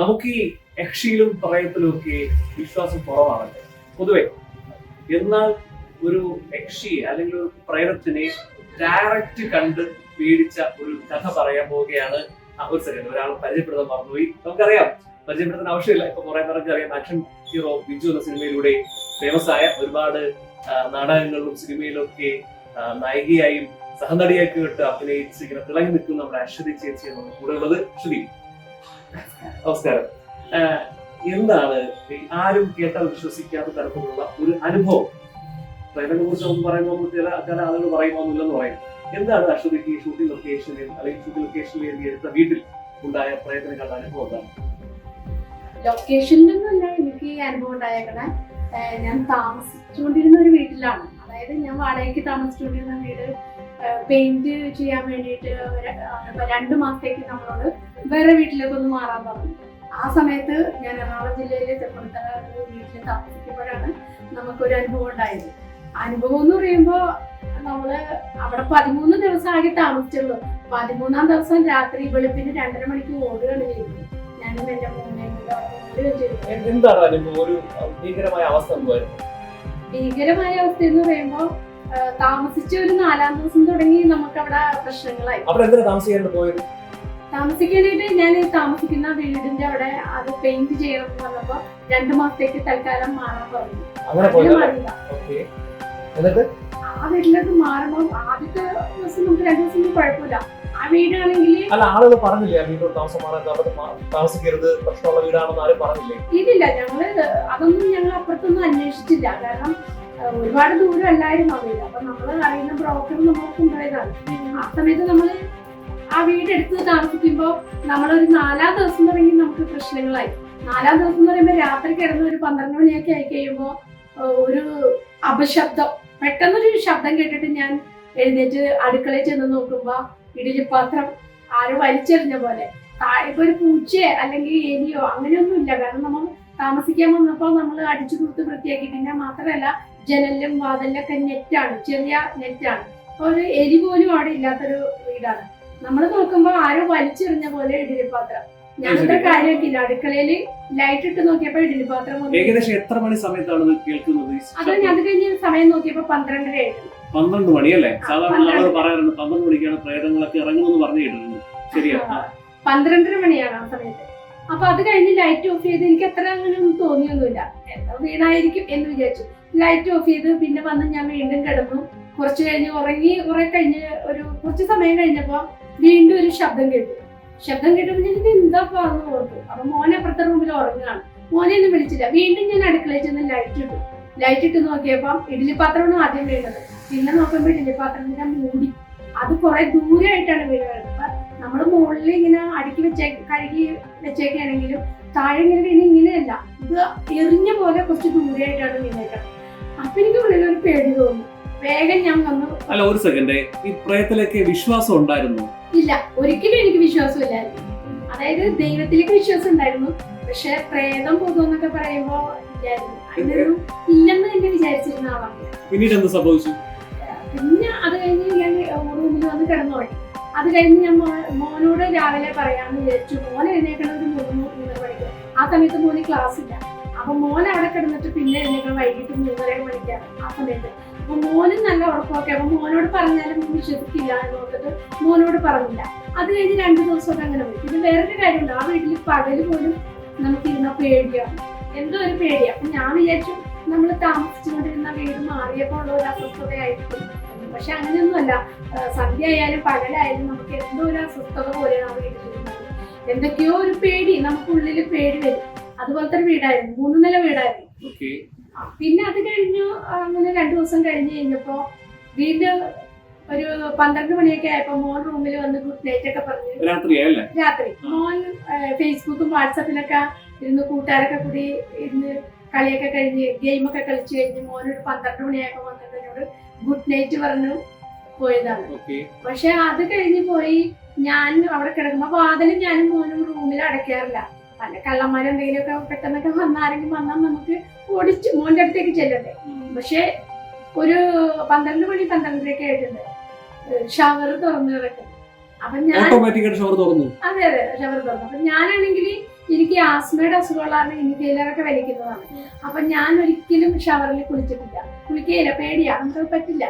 നമുക്ക് ഈ യക്ഷിയിലും പ്രയത്തിലും ഒക്കെ വിശ്വാസം കുറവാണല്ലോ. പൊതുവെ എന്നാൽ ഒരു യക്ഷിയെ അല്ലെങ്കിൽ ഒരു പ്രേതത്തിനെ ഡയറക്റ്റ് കണ്ട് പേടിച്ച ഒരു കഥ പറയാൻ പോവുകയാണ് ഒരു സെക്കൻഡ്. ഒരാൾ പരിചയപ്പെടുത്താൻ മറന്നുപോയി. നമുക്കറിയാം പരിചയപ്പെടുത്താൻ ആവശ്യമില്ല. ഇപ്പൊ കുറെ പേർക്ക് അറിയാം ആക്ഷൻ ഹീറോ ബിജു എന്ന സിനിമയിലൂടെ ഫേമസ് ആയ ഒരുപാട് നാടകങ്ങളിലും സിനിമയിലും ഒക്കെ നായികയായും സഹനടിയാക്കി വിട്ട് അഭിനയിച്ച് ഇങ്ങനെ തിളങ്ങി നിൽക്കുന്ന നമ്മുടെ അശ്വതി ചേച്ചിയാണ് കൂടെ ഉള്ളത് അശ്വതി നമസ്കാരം. എന്താണ് ആരും കേട്ടാൽ വിശ്വസിക്കാത്ത തരത്തിലുള്ള ഒരു അനുഭവം? പ്രേതനെ കുറിച്ച് ഒന്ന് പറയുമ്പോൾ ചില ചില ആളുകൾ പറയുമോന്നില്ലെന്ന് പറയും. എന്താണ് അശ്വതിക്ക് ഈ ഷൂട്ടിംഗ് ലൊക്കേഷനിൽ അല്ലെങ്കിൽ ഷൂട്ടിംഗ് ലൊക്കേഷനിൽ എഴുതി എടുത്ത വീട്ടിൽ ഉണ്ടായ പ്രയത്നം കണ്ട അനുഭവം എന്താണ്? ലൊക്കേഷനിലൊന്നുമല്ല എനിക്ക് ഈ അനുഭവം ഉണ്ടായേക്കണേ ഞാൻ താമസിച്ചുകൊണ്ടിരുന്ന ഒരു വീട്ടിലാണ്. അതായത് ഞാൻ വാടകയ്ക്ക് താമസിച്ചുകൊണ്ടിരുന്ന വീട് പെയിന്റ് ചെയ്യാൻ വേണ്ടിയിട്ട് രണ്ടു മാസത്തേക്ക് നമ്മളോട് വേറെ വീട്ടിലേക്ക് ഒന്ന് മാറാൻ പറഞ്ഞു. ആ സമയത്ത് ഞാൻ എറണാകുളം ജില്ലയിലെ തെപ്പുറത്തറ ഒരു വീട്ടിൽ താമസിക്കുമ്പോഴാണ് നമുക്കൊരു അനുഭവം ഉണ്ടായത്. അനുഭവം എന്ന് പറയുമ്പോൾ നമ്മൾ അവിടെ പതിമൂന്ന് ദിവസം ആകെ താമസിച്ചുള്ളൂ. പതിമൂന്നാം ദിവസം രാത്രി വെളുപ്പിന് രണ്ടര മണിക്ക് ഓടുകയാണ് ചെയ്തത്. ഞാനും എന്റെ മോനെയും കൂടെ ഭീകരമായ അവസ്ഥ എന്ന് പറയുമ്പോൾ താമസിച്ച ഒരു നാലാം ദിവസം തുടങ്ങി നമുക്ക് അവിടെ പ്രശ്നങ്ങളായി. അവിടെ എന്തിനാ താമസിക്കാണ്ട് പോയത്? താമസിക്കാനായിട്ട് ഞാൻ താമസിക്കുന്ന വീടിന്റെ അവിടെ അത് പെയിന്റ് ചെയ്യണം എന്ന് പറഞ്ഞപ്പോ രണ്ടു മാസത്തേക്ക് തൽക്കാലം മാറാൻ പറഞ്ഞു. അങ്ങനെ എന്നിട്ട്? ആ വീട്ടിലേക്ക് മാറുമ്പോൾ ആദ്യത്തെ ദിവസം നമുക്ക് രണ്ടു ദിവസം കുഴപ്പമില്ല. ആ വീടാണെങ്കിൽ അല്ല ആളുകൾ പറഞ്ഞില്ലേ താമസം മാറാൻ താമസിക്കരുത് പ്രശ്നമുള്ള വീടാണെന്ന് ആരും പറഞ്ഞില്ലേ? ഇല്ലില്ല ഞങ്ങൾ അതൊന്നും ഞങ്ങൾ അപ്പുറത്തൊന്നും അന്വേഷിച്ചില്ല. കാരണം ഒരുപാട് ദൂരം അല്ലായിരുന്നു വീട്? അപ്പൊ നമ്മൾ അറിയുന്ന ബ്രോക്കർ നമുക്ക് കൊണ്ടുപോയതാണ്. ആ സമയത്ത് നമ്മൾ ആ വീട് എടുത്ത് താമസിക്കുമ്പോ നമ്മളൊരു നാലാം ദിവസം തുടങ്ങി നമുക്ക് പ്രശ്നങ്ങളായി. നാലാം ദിവസം എന്ന് പറയുമ്പോൾ രാത്രി കിടന്ന് ഒരു പന്ത്രണ്ട് മണിയൊക്കെ ആയി കഴിയുമ്പോ ഒരു അപശബ്ദം. പെട്ടെന്നൊരു ശബ്ദം കേട്ടിട്ട് ഞാൻ എഴുന്നേറ്റ് അടുക്കളയിൽ ചെന്ന് നോക്കുമ്പോ ഇഡലിപ്പാത്രം ആരോ വലിച്ചെറിഞ്ഞ പോലെ. ഇപ്പൊ ഒരു പൂച്ചയോ അല്ലെങ്കിൽ എലിയോ അങ്ങനെയൊന്നും ഇല്ല കാരണം നമ്മൾ താമസിക്കാൻ വന്നപ്പോൾ നമ്മൾ അടിച്ചു തൂത്ത് വൃത്തിയാക്കി. പിന്നെ മാത്രമല്ല ജനലിലും ഒക്കെ നെറ്റാണ് ചെറിയ നെറ്റാണ്. ഒരു എരി പോലും അവിടെ ഇല്ലാത്തൊരു വീടാണ്. നമ്മൾ നോക്കുമ്പോൾ ആരോ വലിച്ചെറിഞ്ഞ പോലെ ഇഡലിപ്പാത്രം ഞങ്ങളുടെ കാര്യമൊക്കില്ല അടുക്കളയിൽ ലൈറ്റ് ഇട്ട് നോക്കിയപ്പോ ഇഡലിപ്പാത്രം ഏകദേശം എത്ര മണി സമയത്താണ് കേൾക്കുന്നത് അത് ഞാൻ കഴിഞ്ഞ സമയം നോക്കിയപ്പോ പന്ത്രണ്ടര ആയിരുന്നു പന്ത്രണ്ട് മണിയല്ലേ സാധാരണ. ആളുകൾ പറയാറുണ്ട് പന്ത്രണ്ട് മണിക്കാണ് പ്രേതങ്ങളൊക്കെ ഇറങ്ങുമെന്ന് പറഞ്ഞു കേട്ടിട്ടുണ്ട്. ശരിയാ. പന്ത്രണ്ടര മണിയാണ് ആ സമയത്ത്. അപ്പൊ അത് കഴിഞ്ഞ് ലൈറ്റ് ഓഫ് ചെയ്ത് എനിക്ക് അത്ര അങ്ങനെ ഒന്നും തോന്നിയൊന്നുമില്ല. എന്തോ വീണായിരിക്കും എന്ന് വിചാരിച്ചു. ലൈറ്റ് ഓഫ് ചെയ്ത് പിന്നെ വന്ന് ഞാൻ വീണ്ടും കിടന്നു. കുറച്ച് കഴിഞ്ഞ് ഉറങ്ങി കുറെ കഴിഞ്ഞ് ഒരു കുറച്ച് സമയം കഴിഞ്ഞപ്പോ വീണ്ടും ഒരു ശബ്ദം കേട്ടു. ശബ്ദം കേട്ടപ്പോൾ ഞാൻ എന്താ പറഞ്ഞു ഓർത്തു. അപ്പൊ മോനെ അപ്പുറത്തെ റൂമിൽ ഉറങ്ങുകയാണ്. മോനെ ഒന്നും വിളിച്ചില്ല. വീണ്ടും ഞാൻ അടുക്കളയിൽ ചെന്ന് ലൈറ്റ് ഇട്ടു. ലൈറ്റ് ഇട്ട് ഇഡ്ഡലി പാത്രമാണ് ആദ്യം വീണത്. പിന്നെ നോക്കുമ്പോൾ ഇഡ്ഡലിപ്പാത്രത്തിന്റെ മൂടി. അത് കുറെ ദൂരെയായിട്ടാണ് വീഴുന്നത് നമ്മൾ മുകളിൽ ഇങ്ങനെ അടുക്കി വെച്ചേ കഴുകി വെച്ചേക്കാണെങ്കിലും താഴെ ഇങ്ങനെ വീണ് ഇങ്ങനെയല്ല. ഇത് എറിഞ്ഞ പോലെ കുറച്ച് ദൂരെയായിട്ടാണ് വീണേക്കുന്നത് അപ്പൊ എനിക്ക് ഉള്ളിൽ ഒരു പേടി തോന്നി. വേഗം ഞാൻ വന്നു. അല്ല ഒരു സെക്കൻഡ് ഈ പ്രേതത്തിലൊക്കെ വിശ്വാസം ഉണ്ടായിരുന്നു? ഇല്ല ഒരിക്കലും എനിക്ക് വിശ്വാസമില്ലായിരുന്നു അതായത് ദൈവത്തിലേക്ക് വിശ്വാസം ഉണ്ടായിരുന്നു. പക്ഷെ പ്രേതം പോകുന്നൊക്കെ പറയുമ്പോ ഇല്ലായിരുന്നു. ഇല്ലെന്ന് തന്നെ വിചാരിച്ചിരുന്ന ആളാണ് പിന്നീട് എന്ത് സംഭവിച്ചു? പിന്നെ അത് കഴിഞ്ഞ് ഞാൻ റൂമിൽ വന്ന് കിടന്നുറങ്ങി. അത് കഴിഞ്ഞ് ഞാൻ മോനോട് രാവിലെ പറയാമെന്ന് വിചാരിച്ചു. മോനെ എഴുന്നേക്കണ ഒരു മൂന്ന് മൂന്നര മണിക്ക്. ആ സമയത്ത് മോന് ക്ലാസ് ഇല്ല അപ്പൊ മോൻ അവിടെ കിടന്നിട്ട് പിന്നെ എഴുന്നേക്കണം വൈകിട്ട് മൂന്നര മണിക്കാണ് ആ സമയത്ത്. അപ്പൊ മോനും നല്ല ഉറക്കമൊക്കെ അപ്പൊ മോനോട് പറഞ്ഞാലും വിശ്വസിക്കില്ല എന്ന് ഓർത്തിട്ട് മോനോട് പറഞ്ഞില്ല. അത് കഴിഞ്ഞ് രണ്ടു ദിവസമൊക്കെ അങ്ങനെ പോയി. പിന്നെ വേറൊരു കാര്യമുണ്ട്. ആ വീട്ടിൽ പകൽ പോലും നമുക്ക് ഇരുന്ന പേടിയാണ് എന്തോ ഒരു പേടിയാണ് അപ്പൊ ഞാൻ വിചാരിച്ചു നമ്മൾ താമസിച്ചുകൊണ്ടിരുന്ന വീട് മാറിയപ്പോൾ ഉള്ള ഒരു അസ്വസ്ഥതയായിരിക്കും പക്ഷെ അങ്ങനെയൊന്നുമല്ല. സന്ധ്യ ആയാലും പകലായാലും നമുക്ക് എന്തോ ഒരു അസ്വസ്ഥത പോലെയാണ് ആ വീട്ടിൽ എന്തൊക്കെയോ ഒരു പേടി. നമുക്കുള്ളിൽ പേടി വരും. അതുപോലത്തെ ഒരു വീടായിരുന്നു. മൂന്ന് നില വീടായിരുന്നു. പിന്നെ അത് കഴിഞ്ഞു അങ്ങനെ രണ്ടു ദിവസം കഴിഞ്ഞ് കഴിഞ്ഞപ്പോ വീണ്ടും ഒരു പന്ത്രണ്ട് മണിയൊക്കെ ആയപ്പോ മോൻ റൂമിൽ വന്ന് ഗുഡ് നൈറ്റ് ഒക്കെ പറഞ്ഞു രാത്രി രാത്രി. മോൻ ഫേസ്ബുക്കും വാട്സപ്പിലൊക്കെ ഇരുന്ന് കൂട്ടുകാരൊക്കെ കൂടി ഇരുന്ന് കളിയൊക്കെ കഴിഞ്ഞ് ഗെയിമൊക്കെ കളിച്ചു കഴിഞ്ഞ് മോൻ ഒരു പന്ത്രണ്ട് മണിയായപ്പോ വന്നിട്ട് എന്നോട് ഗുഡ് നൈറ്റ് പറഞ്ഞു പോയതാണ്. പക്ഷെ അത് കഴിഞ്ഞ് പോയി ഞാൻ അവിടെ കിടക്കുമ്പോ വാതിലും ഞാനും മോനും റൂമിൽ അടയ്ക്കാറില്ല. പല കള്ളന്മാരെന്തെങ്കിലുമൊക്കെ പെട്ടെന്നൊക്കെ വന്ന ആരെങ്കിലും വന്നാൽ നമുക്ക് ഓടിച്ച് മോന്റെ അടുത്തേക്ക് ചെല്ലണ്ടേ പക്ഷേ ഒരു പന്ത്രണ്ട് മണി പന്ത്രണ്ടരയൊക്കെ ആയിട്ടുണ്ട്. ഷവർ തുറന്നു കിടക്കും. അപ്പൊ ഞാൻ അതെ അതെ ഷവർ തുറന്നു. അപ്പൊ ഞാനാണെങ്കിൽ എനിക്ക് ആസ്മയുടെ അസുഖമുള്ളതാണ് ഇൻഹേലറൊക്കെ വലിക്കുന്നതാണ്. അപ്പൊ ഞാൻ ഒരിക്കലും ഷവറിൽ കുളിച്ചിട്ടില്ല. കുളിക്കുകയില്ല പേടിയാ. നമുക്ക് പറ്റില്ല.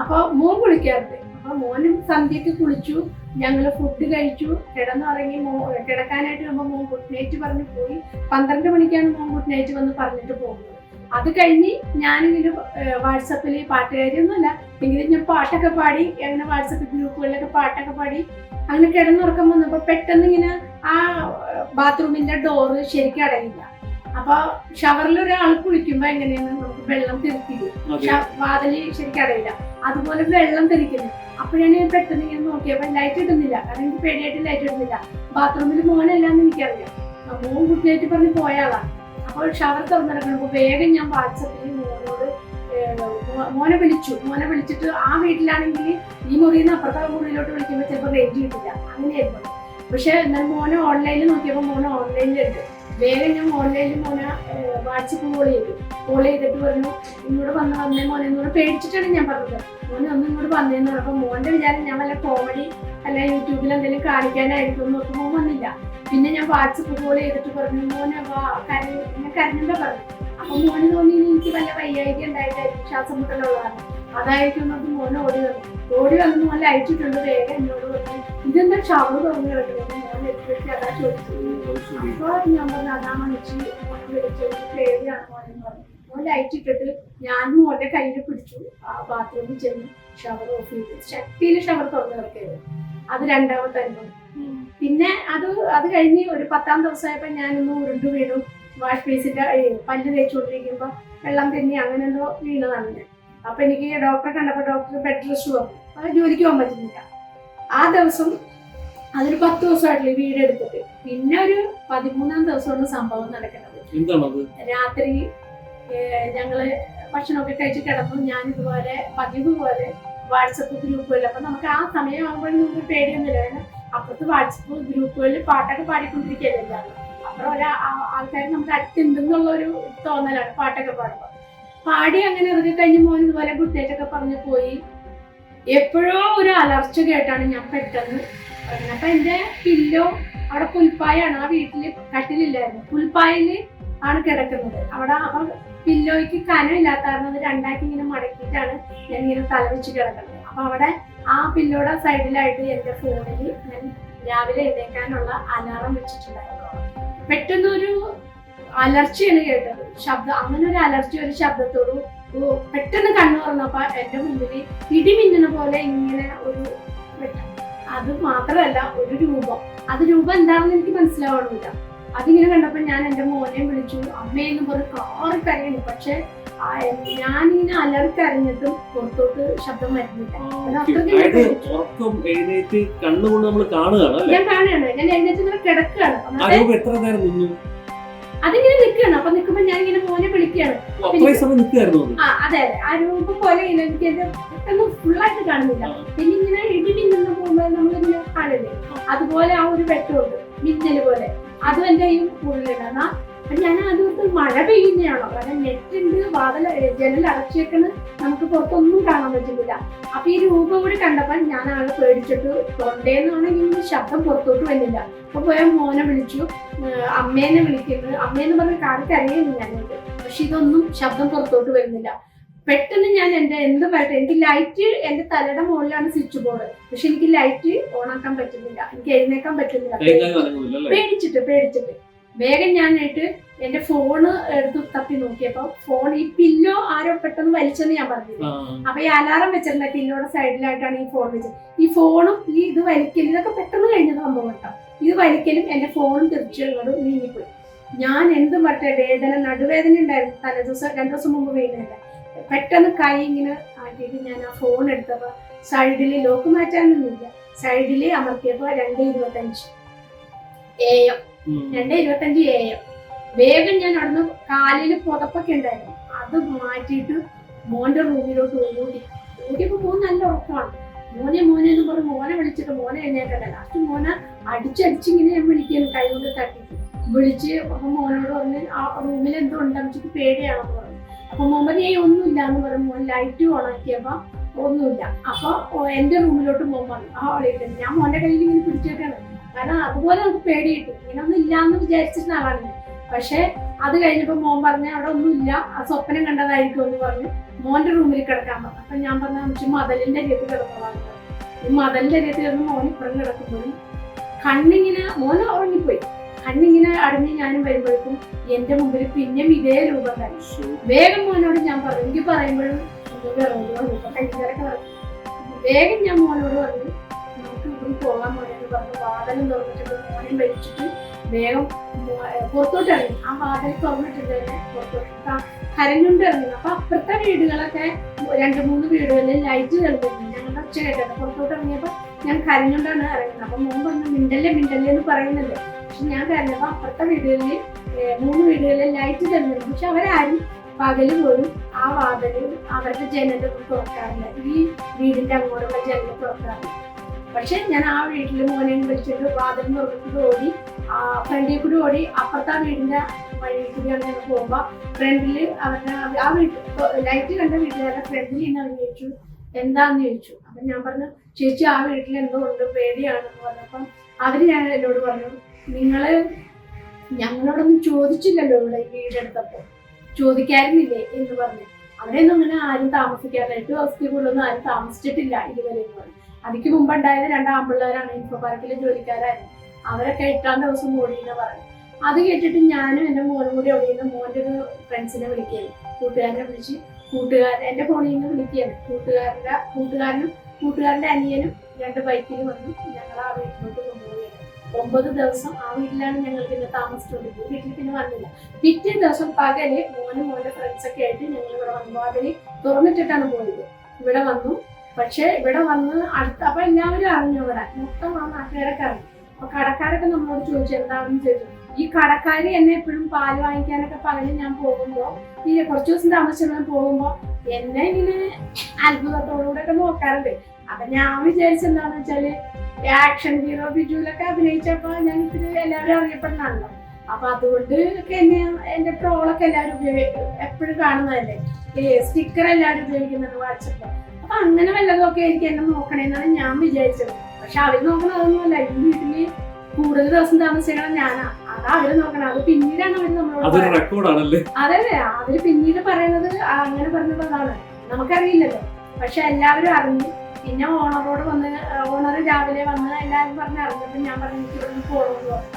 അപ്പൊ മോൻ കുളിക്കാറുണ്ട്. അപ്പൊ മോനും സന്ധ്യക്ക് കുളിച്ചു ഞങ്ങൾ ഫുഡ് കഴിച്ചു. കിടന്നുറങ്ങി മോ കിടക്കാനായിട്ട് നമ്മൾ മോൻ ഗുഡ് നൈറ്റ് പറഞ്ഞു പോയി. പന്ത്രണ്ട് മണിക്കാണ് മോൻ ഗുഡ് നൈറ്റ് വന്ന് പറഞ്ഞിട്ട് പോകുന്നത്. അത് കഴിഞ്ഞ് ഞാനിങ്ങനെ വാട്സപ്പിൽ പാട്ടുകാരിയൊന്നുമല്ല എങ്കിലും ഞാൻ പാട്ടൊക്കെ പാടി അങ്ങനെ വാട്സപ്പ് ഗ്രൂപ്പുകളിലൊക്കെ പാട്ടൊക്കെ പാടി അങ്ങനെ കിടന്നുറക്കം വന്നപ്പോൾ പെട്ടെന്ന് ഇങ്ങനെ ആ ബാത്റൂമിന്റെ ഡോറ് ശരിക്കും അടയില്ല അപ്പൊ ഷവറിൽ ഒരാൾ കുളിക്കുമ്പോ എങ്ങനെയാണ് നമുക്ക് വെള്ളം തിരുത്തി. വാതിൽ ശരിക്കും അടയില്ല. അതുപോലെ വെള്ളം തെറിക്കുന്നു അപ്പോഴാണ് ഞാൻ പെട്ടെന്ന് ഇങ്ങനെ നോക്കിയപ്പോ ലൈറ്റ് ഇടുന്നില്ല. കാരണം എനിക്ക് പേടിയായിട്ട് ലൈറ്റ് ഇടുന്നില്ല. ബാത്റൂമിൽ മോനല്ലാന്ന് എനിക്കറിയാം. മോൻ നൈറ്റ് പറഞ്ഞ് പോയ അപ്പോൾ ഷവർ തുറന്നിറങ്ങുമ്പോൾ വേഗം ഞാൻ വാട്സപ്പിൽ മോനോട് മോനെ വിളിച്ചു. മോനെ വിളിച്ചിട്ട് ആ വീട്ടിലാണെങ്കിൽ ഈ മുറിയിൽ നിന്ന് അപ്പുറത്തെ മുറിയിലോട്ട് വിളിക്കുമ്പോൾ ചിലപ്പോൾ റേഞ്ച് കിട്ടില്ല. അങ്ങനെയായിരുന്നു. പക്ഷെ എന്നാൽ മോനെ ഓൺലൈനിൽ നോക്കിയപ്പോൾ മോനെ ഓൺലൈനിലുണ്ട് വേഗം ഞാൻ ഓൺലൈനിൽ മോനെ വാട്സപ്പ് കോൾ ചെയ്തു. കോൾ ചെയ്തിട്ട് പറഞ്ഞു ഇങ്ങോട്ട് വന്ന് വന്നേ മോനെ എന്നോട് പേടിച്ചിട്ടാണ് ഞാൻ പറഞ്ഞത്. മോനെ ഒന്ന് ഇങ്ങോട്ട് വന്നേന്ന് പറഞ്ഞപ്പോൾ മോന്റെ വിചാരം ഞാൻ വല്ല കോമഡി അല്ല യൂട്യൂബിൽ എന്തെങ്കിലും കാണിക്കാനായിരിക്കും എന്ന് മോൻ വന്നില്ല. പിന്നെ ഞാൻ വാട്സപ്പ് കോൾ ചെയ്തിട്ട് പറഞ്ഞു മോനെ വാ കരഞ്ഞു എന്നെ കരഞ്ഞിട്ടാ പറഞ്ഞു അപ്പൊ മോന് തോന്നി എനിക്ക് വല്ല വയ്യായിക ഉണ്ടായിട്ടായിരിക്കും ശ്വാസം മുട്ടലുള്ളതാണ് അതായിരിക്കും എന്നത് മോനെ ഓടി വന്നു. ഓടി വന്ന് മോൻ അയച്ചിട്ടുണ്ട് വേഗം എന്നോട് പറഞ്ഞു ഇതെന്താ ഷവർ തുറന്നു കിടക്കുന്നത്? മോൻ എടുത്തിട്ട് അതാ ചോദിച്ചു ഞാൻ പറഞ്ഞു അതാ മണിച്ച് പേടിയാണ് മോനെന്ന് പറഞ്ഞു മോൻ ലൈറ്റ് ഇട്ടിട്ട് ഞാനും മോന്റെ കയ്യിൽ പിടിച്ചു ആ ബാത്റൂമിൽ ചെന്ന് ഷവർ ഓഫ് ചെയ്തു ശക്തിയിൽ ഷവർ തുറന്നു കിടക്കരുത് അത് രണ്ടാമത്തെ അനുഭവം പിന്നെ അത് അത് കഴിഞ്ഞ് ഒരു പത്താം ദിവസമായപ്പോ ഞാനൊന്ന് ഉരുണ്ടു വീണു വാഷ് ബേസിന്റെ പല്ല് തേച്ചുകൊണ്ടിരിക്കുമ്പോൾ വെള്ളം തെന്നി അങ്ങനെ എന്തോ വീണതാണ് ഞാൻ അപ്പൊ എനിക്ക് ഡോക്ടറെ കണ്ടപ്പോൾ ഡോക്ടർ ബെഡ് റെസ്റ്റ് പറഞ്ഞു അത് ജോലിക്ക് പോകാൻ പറ്റുന്നില്ല ആ ദിവസം അതൊരു പത്ത് ദിവസമായിട്ടില്ല വീട് എടുത്തിട്ട്. പിന്നെ ഒരു പതിമൂന്നാം ദിവസമാണ് സംഭവം നടക്കുന്നത്. രാത്രി ഞങ്ങൾ ഭക്ഷണമൊക്കെ കഴിച്ച് കിടന്നു. ഞാൻ ഇതുപോലെ പതിവ് പോലെ വാട്സപ്പ് ഗ്രൂപ്പുകളിൽ അപ്പൊ നമുക്ക് ആ സമയമാകുമ്പോഴും നമുക്ക് പേടിയൊന്നുമില്ല. കാരണം അപ്പുറത്ത് വാട്സപ്പ് ഗ്രൂപ്പുകളിൽ പാട്ടൊക്കെ പാടിക്കൊണ്ടിരിക്കുകയല്ലോ അപ്പുറം ഒരാ ആൾക്കാർ നമുക്ക് അടുത്തുണ്ടെന്നുള്ള ഒരു തോന്നലാണ് പാട്ടൊക്കെ പാടുമ്പോൾ പാടി അങ്ങനെ ഇറങ്ങി കഴിഞ്ഞ് മോൻ ഇതുപോലെ ഗുഡ് നൈറ്റ് ഒക്കെ പറഞ്ഞു പോയി. എപ്പോഴോ ഒരു അലർച്ച കേട്ടാണ് ഞാൻ പെട്ടെന്ന് ഇറങ്ങുന്നത് അപ്പൊ എന്റെ പില്ലോ അവിടെ പുൽപ്പായാണ്. ആ വീട്ടിൽ കട്ടിലില്ലായിരുന്നു. പുൽപ്പായിൽ ആണ് കിടക്കുന്നത്. അവിടെ അവ പില്ലോയ്ക്ക് കനമില്ലാത്ത കാരണം രണ്ടാക്കി ഇങ്ങനെ മടക്കിയിട്ടാണ് ഞാൻ ഇങ്ങനെ തല വെച്ച് കിടക്കുന്നത്. അപ്പൊ അവിടെ ആ പില്ലോടെ സൈഡിലായിട്ട് എന്റെ ഫോണിൽ ഞാൻ രാവിലെ എഴുന്നേക്കാനുള്ള അലാറം വെച്ചിട്ടുണ്ടായിരുന്നു. പെട്ടെന്നൊരു അലർച്ചയാണ് കേട്ടത്. ശബ്ദം അങ്ങനെ ഒരു അലർച്ച ഒരു ശബ്ദത്തോട് പെട്ടെന്ന് കണ്ണു തുറന്നപ്പോ എന്റെ മുന്നിൽ ഇടിമിന്നുന്ന പോലെ ഇങ്ങനെ ഒരു അത് മാത്രമല്ല ഒരു രൂപം. അത് രൂപം എന്താണെന്ന് എനിക്ക് മനസ്സിലാവണമില്ല. അതിങ്ങനെ കണ്ടപ്പോ ഞാൻ എന്റെ മോനെ വിളിച്ചു. അമ്മയെന്ന് പറഞ്ഞ് കാറി കരയുന്നു. പക്ഷെ ഞാനിങ്ങനെ അലർട്ട് അറിഞ്ഞിട്ടും പുറത്തോട്ട് ശബ്ദം വരുന്നില്ല. ഞാൻ അതായത് പേടിച്ചു. ഉറക്കം എഴുന്നേറ്റ് കണ്ണുകൊണ്ട് നമ്മൾ കാണുകയാണ് ഞാൻ കാണുകയാണ്. ഞാൻ എഴുന്നേറ്റ് ഇങ്ങനെ കിടക്കുകയാണ്. എത്ര നേരം നിന്നു? അതിങ്ങനെ നിൽക്കുകയാണ്. അപ്പൊ നിൽക്കുമ്പോ ഞാൻ ഇങ്ങനെ മോനെ വിളിക്കുകയാണ്. അത് ആ അതെ അതെ. ആ രൂപം പോലെ ഇങ്ങനെ എനിക്ക് ഫുള്ളായിട്ട് കാണുന്നില്ല. പിന്നെ കാണില്ലേ അതുപോലെ ആ ഒരു വെട്ടമുണ്ട് മിന്നൽ പോലെ. അതും എന്റെ കയ്യിൽ ഉള്ളിലാണ് ഞാൻ അതുകൊണ്ട് മഴ പെയ്യുന്നതാണോ? കാരണം നെറ്റുണ്ട് വാതിൽ ജനൽ അടച്ചേക്കണ് നമുക്ക് പുറത്തൊന്നും കാണാൻ പറ്റുന്നില്ല. അപ്പൊ ഈ രൂപം കൂടി കണ്ടപ്പോൾ ഞാൻ ആളെ പേടിച്ചിട്ട് തൊണ്ടേന്നാണെങ്കിൽ ശബ്ദം പുറത്തോട്ട് വരുന്നില്ല. അപ്പൊ പോയ മോനെ വിളിച്ചു അമ്മേനെ വിളിക്കുന്നത് അമ്മേന്ന് പറഞ്ഞ കാലത്ത് അറിയുന്നു ഞാനത്. പക്ഷെ ഇതൊന്നും ശബ്ദം പുറത്തോട്ട് വരുന്നില്ല. പെട്ടെന്ന് ഞാൻ എന്റെ എന്ത് പറയട്ടെ എനിക്ക് ലൈറ്റ് എന്റെ തലയുടെ മുകളിലാണ് സ്വിച്ച് ബോർഡ് പക്ഷെ എനിക്ക് ലൈറ്റ് ഓൺ ആക്കാൻ പറ്റുന്നില്ല. എനിക്ക് എഴുന്നേക്കാൻ പറ്റുന്നില്ല. പേടിച്ചിട്ട് പേടിച്ചിട്ട്. വേഗം ഞാനായിട്ട് എന്റെ ഫോണ് എടുത്ത് തപ്പി നോക്കിയപ്പോ ഫോൺ ഈ പില്ലോ ആരോ പെട്ടെന്ന് വലിച്ചെന്ന് ഞാൻ പറഞ്ഞില്ല ആ, അപ്പൊ ഈ അലാറം വെച്ചിരുന്ന പില്ലോടെ സൈഡിലായിട്ടാണ് ഈ ഫോൺ വെച്ചത്. ഈ ഫോണും ഈ ഇത് വലിക്കലും ഇതൊക്കെ പെട്ടെന്ന് കഴിഞ്ഞ സംഭവം കേട്ടോ. ഇത് വലിക്കലും എന്റെ ഫോണും തിരിച്ചുള്ളതും നീങ്ങിപ്പോയി. ഞാൻ എന്തും പറ്റേ വേദന നടുവേദന ഉണ്ടായിരുന്നു. തലേ ദിവസം രണ്ടു ദിവസം മുമ്പ് വീണില്ല പെട്ടെന്ന് കൈ ഇങ്ങനെ ആക്കിയിട്ട് ഞാൻ ആ ഫോൺ എടുത്തപ്പോ സൈഡിൽ ലോക്ക് മാറ്റാനൊന്നുമില്ല. സൈഡിൽ അമർത്തിയപ്പോ രണ്ട് ഇരുപത്തഞ്ച്. എ എം ഉം. രണ്ട് ഇരുപത്തഞ്ച് എ എം വേഗം ഞാൻ അവിടുന്ന് കാലിൽ പുതപ്പൊക്കെ ഉണ്ടായിരുന്നു. അത് മാറ്റിയിട്ട് മോന്റെ റൂമിലോട്ട് ഓടി. ഓടിയപ്പോ മോൻ നല്ല ഉറക്കമാണ്. മോനെ മോനെ എന്ന് പറഞ്ഞ് മോനെ വിളിച്ചിട്ട് മോനെ എഴുന്നേക്കല്ല ലാസ്റ്റ് മോനെ അടിച്ചടിച്ചിങ്ങനെ ഞാൻ വിളിക്കുന്നു കൈ കൊണ്ട് തട്ടിട്ട് വിളിച്ച് മോനോട് പറഞ്ഞ് ആ റൂമിൽ എന്തോ ഉണ്ടെന്ന് വെച്ചിട്ട് പേടിയാണെന്ന് പറഞ്ഞു. അപ്പൊ ഏയ് ഒന്നുമില്ല എന്ന് പറയുമ്പോൾ ലൈറ്റ് ഓണാക്കിയപ്പോ ഒന്നുമില്ല. അപ്പൊ എന്റെ റൂമിലോട്ട് മോൻ വന്നു ആ ഹോളിൽ ഞാൻ മോന്റെ കയ്യിൽ ഇങ്ങനെ പിടിച്ചേക്കാണ്. കാരണം അതുപോലെ നമുക്ക് പേടിയിട്ടു. ഇങ്ങനൊന്നും ഇല്ലാന്ന് വിചാരിച്ചിരുന്ന ആളാണ് പക്ഷെ അത് കഴിഞ്ഞപ്പോ മോൻ പറഞ്ഞ അവിടെ ഒന്നുമില്ല ആ സ്വപ്നം കണ്ടതായിരിക്കും എന്ന് പറഞ്ഞു മോന്റെ റൂമിൽ കിടക്കാൻ പറഞ്ഞു. അപ്പൊ ഞാൻ പറഞ്ഞ അമ്മച്ചി മതലിന്റെ അരിയത്ത് കിടന്നതാണ് ഈ മതലിന്റെ അരിയത്ത് കിടന്ന് മോൻ ഇപ്പുറം കിടക്കുമ്പോഴും കണ്ണിങ്ങനെ മോൻ ഉറങ്ങിപ്പോയി. കണ്ണിങ്ങനെ അടഞ്ഞ് ഞാനും വരുമ്പോഴേക്കും എന്റെ മുമ്പിൽ പിന്നെ ഇതേ രൂപം തന്നെ വേഗം മോനോട് ഞാൻ പറഞ്ഞു. എനിക്ക് പറയുമ്പോഴും വേഗം ഞാൻ മോനോട് പറഞ്ഞു നമുക്ക് ഇവിടെ പോകാൻ മോനെന്ന് പറഞ്ഞു വാതലും തുറന്നിട്ട് മോനെ വലിച്ചിട്ട് വേഗം പുറത്തോട്ടിറങ്ങി ഏ, പുറത്തോട്ട് ഇറങ്ങി. ആ വാതിൽ തുറന്നിട്ടിട്ട് തന്നെ പുറത്തോട്ട്. കരഞ്ഞുകൊണ്ട് ഇറങ്ങി. അപ്പൊ അപ്പുറത്തെ വീടുകളൊക്കെ രണ്ട് മൂന്ന് വീടുകളിൽ ലൈറ്റ് തെളിഞ്ഞിരുന്നു ഞങ്ങളുടെ ഒച്ച കേട്ടത് പുറത്തോട്ട് ഇറങ്ങിയപ്പോ ഞാൻ കരഞ്ഞുകൊണ്ടാണ് ഇറങ്ങുന്നത്. അപ്പൊ മോൻ പറഞ്ഞു മിണ്ടല്ലേ മിണ്ടല്ലേ എന്ന് പറയുന്നത്. പക്ഷെ ഞാൻ കരഞ്ഞപ്പോ അപ്പുറത്തെ വീടുകളിൽ മൂന്ന് വീടുകളിൽ ലൈറ്റ് തന്നിരുന്നു. പക്ഷെ അവരാരും പകൽ പോലും ആ വാതിൽ അവരുടെ ജനൽ തുറക്കാറില്ല. ഈ വീടിന്റെ അങ്ങോട്ടുള്ള ജനൽ തുറക്കാറില്ല. പക്ഷെ ഞാൻ ആ വീട്ടിൽ മോനെ വിളിച്ചിട്ട് വാതിൽ തുറന്നിട്ട് ഓടി ആ ഫ്രണ്ടിൽ കൂടി ഓടി അപ്പുറത്തെ വീടിന്റെ വഴിയിൽ അങ്ങനെ പോകുമ്പോ ഫ്രണ്ടിൽ അവരുടെ ആ വീട്ടിൽ ലൈറ്റ് കണ്ട വീട്ടുകാരുടെ ഫ്രണ്ടിൽ നിന്ന് അവർ എന്താന്ന്? ചോദിച്ചു. അപ്പൊ ഞാൻ പറഞ്ഞു ചേച്ചി ആ വീട്ടിൽ എന്തോ ഉണ്ട് പേടിയാണെന്ന് പറഞ്ഞപ്പം അവർ ഞാൻ എന്നോട് പറഞ്ഞു നിങ്ങൾ ഞങ്ങളോടൊന്നും ചോദിച്ചില്ലല്ലോ ഇവിടെ ഈ വീടെടുത്തപ്പോ. ചോദിക്കാറുന്നില്ലേ എന്ന് പറഞ്ഞു. അവിടെയൊന്നും അങ്ങനെ ആരും താമസിക്കാറില്ല. എട്ട് കൂടുതലൊന്നും ആരും താമസിച്ചിട്ടില്ല ഇതുവരെ അതിക്ക് മുമ്പുണ്ടായത് രണ്ട് ആമ്പിള്ളേരാണ് ഇൻഫോ പാർക്കിലെ ജോലിക്കാരായിരുന്നു. അവരൊക്കെ എട്ടാം ദിവസം ഓടിയെന്ന് പറഞ്ഞു. അത് കേട്ടിട്ട് ഞാനും എന്റെ മോനും കൂടി അവിടെ നിന്ന് മോന്റെ ഒരു ഫ്രണ്ട്സിനെ വിളിക്കുകയാണ് കൂട്ടുകാരനെ വിളിച്ച് കൂട്ടുകാരൻ എന്റെ ഫോണിൽ നിന്ന് വിളിക്കുകയാണ്. കൂട്ടുകാരന്റെ കൂട്ടുകാരനും കൂട്ടുകാരന്റെ അനിയനും രണ്ട് ബൈക്കിൽ വന്ന്. ഒമ്പത് ദിവസം ആ വീട്ടിലാണ് ഞങ്ങൾ പിന്നെ താമസിച്ചുകൊണ്ടിരുന്നത് വീട്ടിൽ പിന്നെ വന്നില്ല. പിറ്റേ ദിവസം പകൽ മോനും മോന്റെ ഫ്രണ്ട്സ് ഒക്കെ ആയിട്ട് ഞങ്ങൾ ഇവിടെ വന്നു. വാതിൽ തുറന്നിട്ടിട്ടാണ് പോയത്. ഇവിടെ വന്നു. പക്ഷെ ഇവിടെ വന്ന് അടുത്ത അപ്പൊ എല്ലാവരും അറിഞ്ഞു ഇവിടെ. മൊത്തം ആ നാട്ടുകാരൊക്കെ അറിഞ്ഞു. അപ്പൊ കടക്കാരൊക്കെ നമ്മളോട് ചോദിച്ചു എന്താണെന്ന് ചോദിച്ചു? ഈ കടക്കാര് എന്നെ എപ്പോഴും പാൽ വാങ്ങിക്കാനൊക്കെ പകൽ ഞാൻ പോകുമ്പോ ഈ കുറച്ച് ദിവസം താമസിച്ച് ഞാൻ പോകുമ്പോ എന്നെ ഇങ്ങനെ അത്ഭുതത്തോടുകൂടെ ഒക്കെ നോക്കാറുണ്ട്. അപ്പൊ ഞാൻ വിചാരിച്ചെന്താന്ന് വെച്ചാൽ ആക്ഷൻ ഹീറോ ബിജുവിലൊക്കെ അഭിനയിച്ചപ്പോ ഞാൻ ഇത്തിരി എല്ലാവരും അറിയപ്പെടുന്നതാണല്ലോ. അപ്പൊ അതുകൊണ്ട് എന്നെ എന്റെ ട്രോളൊക്കെ എല്ലാവരും ഉപയോഗിക്കും എപ്പോഴും കാണുന്നതല്ലേ? സ്റ്റിക്കർ എല്ലാവരും ഉപയോഗിക്കുന്നുണ്ട് വാട്സപ്പിൽ അപ്പൊ അങ്ങനെ വല്ലതൊക്കെ എനിക്ക് എന്നെ നോക്കണേന്നാണ് ഞാൻ വിചാരിച്ചത്. പക്ഷെ അവർ നോക്കണതൊന്നുമല്ല. ഈ വീട്ടിൽ കൂടുതൽ ദിവസം താമസിക്കണം ഞാനാ. അതാ അവർ നോക്കണം അത് പിന്നീടാണ് അവർ നമ്മളോട് അതെ അതെ അവർ പിന്നീട് പറയുന്നത് അങ്ങനെ പറഞ്ഞത് അതാണ് നമുക്കറിയില്ലല്ലോ. പക്ഷെ എല്ലാവരും അറിഞ്ഞു. പിന്നെ ഓണറോട് വന്ന് ഓണർ രാവിലെ വന്ന് എല്ലാവരും പറഞ്ഞ് ഇറങ്ങിയപ്പോൾ ഞാൻ പറഞ്ഞു എനിക്ക് ഇവിടെ നിന്ന് പോകണമെന്ന് പറഞ്ഞു.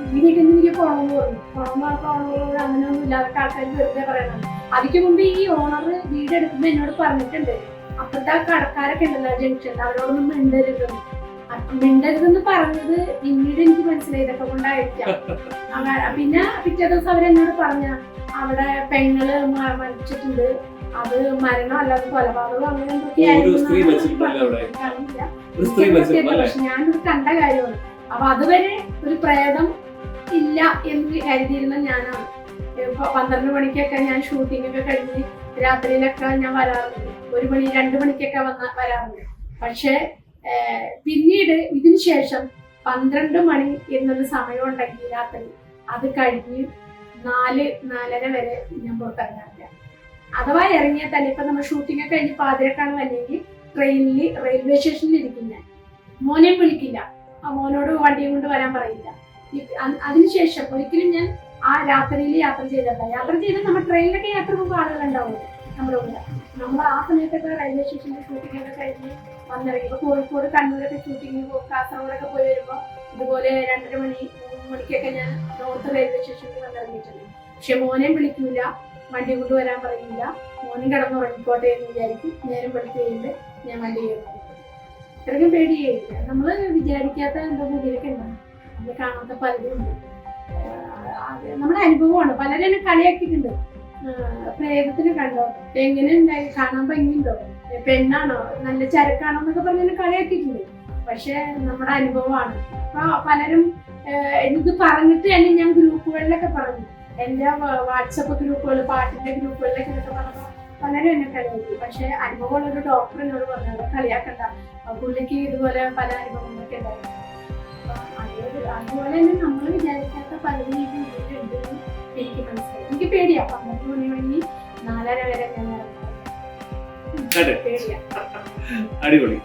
ഈ വീട്ടിൽ നിന്ന് എനിക്ക് പോകണമെന്ന് പറഞ്ഞു. പോകണമെന്ന് പറഞ്ഞപ്പോൾ ഓണറോട് അങ്ങനെയൊന്നും ഇല്ല അതൊക്കെ ആൾക്കാർ വെറുതെ പറയണം അതിക്ക് മുമ്പ് ഈ ഓണർ വീട് എടുക്കുമ്പോൾ എന്നോട് പറഞ്ഞിട്ടുണ്ട്. അപ്പോഴത്തെ കടക്കാരൊക്കെ ഉണ്ടല്ലോ ജംഗ്ഷനിൽ അവരോടൊന്നും മിണ്ടരുതെന്ന് മിണ്ടരുതെന്ന് പറഞ്ഞത് പിന്നീട് എനിക്ക് മനസ്സിലായി ഇതൊക്കെ കൊണ്ടായിരിക്കാം പിന്നെ പിറ്റേ ദിവസം അവരെന്നോട് പറഞ്ഞ അവിടെ പെങ്ങൾ മരിച്ചിട്ടുണ്ട്. അത് മരണം അല്ലാതെ കൊലപാതകം അങ്ങനെ എന്തൊക്കെയായിരുന്നു പക്ഷെ ഞാനത് കണ്ട കാര്യമാണ്. അപ്പൊ അതുവരെ ഒരു പ്രേതം ഇല്ല എന്ന് കരുതിയിരുന്ന ഞാനാണ്. ഇപ്പൊ പന്ത്രണ്ട് മണിക്കൊക്കെ ഞാൻ ഷൂട്ടിംഗ് ഒക്കെ കഴിഞ്ഞ് രാത്രിയിലൊക്കെ ഞാൻ വരാറുണ്ട്. ഒരു മണി രണ്ട് മണിക്കൊക്കെ വന്ന വരാറുണ്ട്. പക്ഷേ പിന്നീട് ഇതിനു ശേഷം പന്ത്രണ്ട് മണി എന്നൊരു സമയം ഉണ്ടെങ്കിൽ രാത്രി അത് കഴിഞ്ഞ് നാല് നാലര വരെ ഞാൻ പുറത്തിറങ്ങാറില്ല. അഥവാ ഇറങ്ങിയാൽ തന്നെ ഇപ്പൊ നമ്മൾ ഷൂട്ടിംഗ് ഒക്കെ കഴിഞ്ഞ് പാതിരക്കാണ് അല്ലെങ്കിൽ ട്രെയിനിൽ റെയിൽവേ സ്റ്റേഷനിൽ ഇരിക്കുന്ന മോനെ വിളിക്കില്ല. ആ മോനോട് വണ്ടിയും കൊണ്ട് വരാൻ പറയില്ല. അതിനുശേഷം ഒരിക്കലും ഞാൻ ആ രാത്രിയിൽ യാത്ര ചെയ്തിട്ടില്ല. യാത്ര ചെയ്ത് നമ്മൾ ട്രെയിനിലൊക്കെ യാത്ര പോകുമ്പോൾ ആളുകളുണ്ടാവും നമ്മുടെ കൂടെ. നമ്മൾ ആ സമയത്തൊക്കെ റെയിൽവേ സ്റ്റേഷനിൽ ഷൂട്ടിംഗ് ഒക്കെ കഴിഞ്ഞ് വന്നിറങ്ങി. ഇപ്പൊ കോഴിക്കോട് കണ്ണൂരൊക്കെ ഷൂട്ടിങ്ങിന് പോകും കാസർഗോഡൊക്കെ പോയി വരുമ്പോൾ ഇതുപോലെ രണ്ടര മണി മൂന്ന് മണിക്കൊക്കെ ഞാൻ നോർത്ത് റെയിൽവേ സ്റ്റേഷനിൽ വന്നിറങ്ങിയിട്ടുണ്ട്. പക്ഷെ മോനെ വിളിക്കൂല. വണ്ടി കൊണ്ടുവരാൻ പറയില്ല മോനും കിടന്നുറങ്ങിക്കോട്ടെ എന്ന് വിചാരിക്കും. നേരം വെളുത്തേണ്ട് ഞാൻ വണ്ടി കയറും ഇത്രയ്ക്കും പേടിയായില്ല നമ്മൾ വിചാരിക്കാത്ത എന്തോ മുന്നിലൊക്കെ ഉണ്ടാവും നമ്മൾ കാണാത്ത പലരും ഉണ്ട്. നമ്മുടെ അനുഭവമാണ്. പലരും എന്നെ കളിയാക്കിയിട്ടുണ്ട്. പ്രേതത്തിന് കണ്ടോ? എങ്ങനെ ഉണ്ടായി? കാണാൻ ഭംഗിയുണ്ടോ? പെണ്ണാണോ? നല്ല ചരക്കാണോ എന്നൊക്കെ പറഞ്ഞ് എന്നെ കളിയാക്കിയിട്ടുണ്ട്. പക്ഷെ നമ്മുടെ അനുഭവമാണ്. അപ്പൊ പലരും എന്ത് പറഞ്ഞിട്ട് തന്നെ ഞാൻ ഗ്രൂപ്പുകളിലൊക്കെ പറഞ്ഞു. എന്റെ വാട്സപ്പ് ഗ്രൂപ്പുകൾ പാട്ടിന്റെ ഗ്രൂപ്പുകളിലൊക്കെ ഇതൊക്കെ പറഞ്ഞു പലരും എന്നെ കളിയാക്കി. പക്ഷെ അനുഭവമുള്ള ഒരു ഡോക്ടർ എന്നോട് പറഞ്ഞത് കളിയാക്കണ്ട. പുള്ളിക്ക് ഇതുപോലെ പല അനുഭവങ്ങളൊക്കെ ഉണ്ടായിരുന്നു. അതുപോലെ തന്നെ നമ്മൾ വിചാരിക്കാത്ത പലരും ഈ വീട്ടിലുണ്ട് എനിക്ക് മനസ്സിലായി. എനിക്ക് പേടിയാ. പന്ത്രണ്ട് മണി കഴിഞ്ഞ് നാലര വരെ ഞാൻ. പേടിയാ. അടിപൊളി.